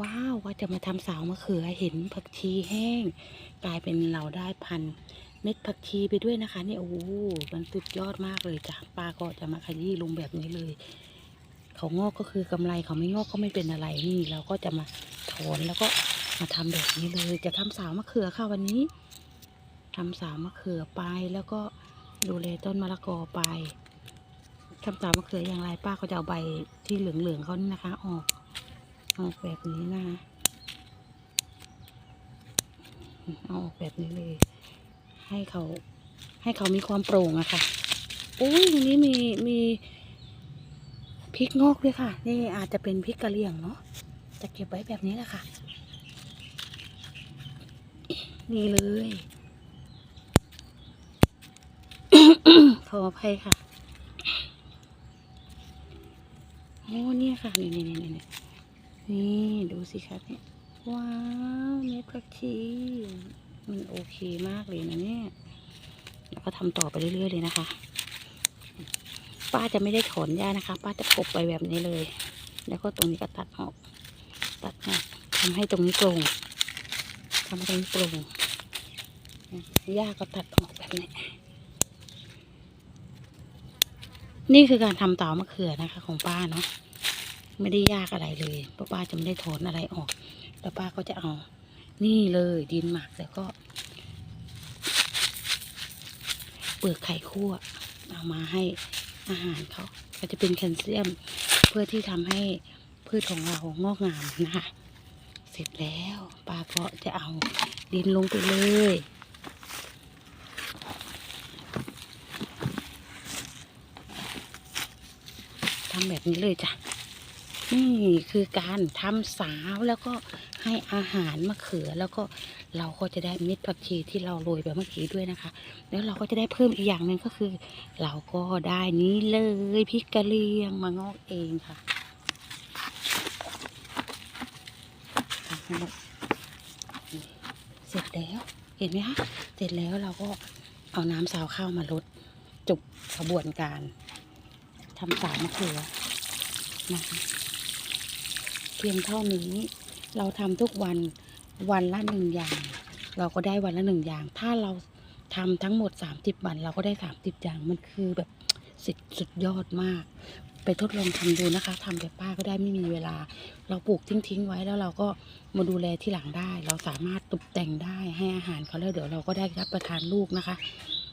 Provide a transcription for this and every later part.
ว้าวว่าจะมาทำสาวมะเขือเห็นผักชีแห้ง กลายเป็นเราได้พันเม็ดผักชีไปด้วยนะคะนี่โอ้มันสุดยอดมากเลยจ้ะป้าก็จะมาขยี้ลงแบบนี้เลย เขางอกก็คือกำไรเขาไม่งอกก็ไม่เป็นอะไรนี่เราก็จะมาถอนแล้วก็มาทำแบบนี้เลย จะทำสาวมะเขือค่ะวันนี้ทำสาวมะเขือไปแล้วก็ดูแลต้นมะละกอไปทำสาวมะเขืออย่างไรป้าก็จะเอาใบที่เหลืองๆเขานี่นะคะ ออก ออกแบบนี้นะคะเอาออกแบบนี้เลย ให้เขาให้เขามีความโปร่งอะค่ะอุ้ยตรงนี้มีมีพริกงอกด้วยค่ะ นี่อาจจะเป็นพริกกะเหรี่ยงเนาะจะเก็บไว้แบบนี้แหละค่ะ นี่เลยขออภัยค่ะโอ้เนี่ยค่ะนี่นี่นี่นี่ นี่ดูสิคะเนี่ยว้าวเม็ดผักชีมันโอเคมากเลยนะเนี่ยแล้วก็ทำต่อไปเรื่อยๆเลยนะคะ ป้าจะไม่ได้ถอนหญ้านะคะ ป้าจะกบไปแบบนี้เลย แล้วก็ตรงนี้ก็ตัดออก ตัดออกทำให้ตรงนี้โปร่งทำให้ตรงนี้โปร่งหญ้าก็ตัดออกแบบนี้นี่คือการทำเต่ามะเขือนะคะ ของป้าเนาะ ไม่ได้ยากอะไรเลยเพราป้าจะไม่ได้ถอนอะไรออกแล้วป้าก็จะเอานี่เลยดินหมักแล้วก็ เปลือกไข่คั่วเอามาให้อาหารเขาก็จะเป็นแคลเซียมเพื่อที่ทำให้พืชของเรางอกงามนะคะเสร็จแล้วป้าก็จะเอาดินลงไปเลยทำแบบนี้เลยจ้ะ นี่คือการทำสาวแล้วก็ให้อาหารมะเขือแล้วก็เราก็จะได้เม็ดผักชีที่เราโรยไปเมื่อกี้ด้วยนะคะ แล้วเราก็จะได้เพิ่มอีกอย่างหนึ่งก็คือ เราก็ได้นี้เลยพริกกะเหรี่ยงมางอกเองค่ะเสร็จแล้วเห็นไหมคะเสร็จแล้วเราก็เอาน้ำสาวข้าวมาลดจบกระบวนการทำสาวมะเขือนะคะ เพียงเท่านี้เราทำทุกวันวันละหนึ่งอย่าง เราก็ได้วันละหนึ่งอย่าง ถ้าเราทำทั้งหมดสามสิบวัน เราก็ได้สามสิบอย่างมันคือแบบสุดสุดยอดมาก ไปทดลองทำดูนะคะทำแบบป้าก็ได้ไม่มีเวลา เราปลูกทิ้งๆไว้แล้วเราก็มาดูแลที่หลังได้ เราสามารถตกแต่งได้ให้อาหารเขาแล้วเดี๋ยวเราก็ได้รับประทานลูกนะคะ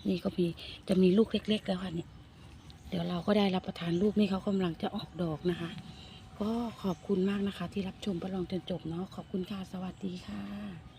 นี่ก็มีจะมีลูกเล็ก ๆ แล้วค่ะเนี่ยเดี๋ยวเราก็ได้รับประทานลูกนี่เขากำลังจะออกดอกนะคะ ก็ขอบคุณมากนะคะ ที่รับชมประลองจนจบเนาะขอบคุณค่ะ สวัสดีค่ะ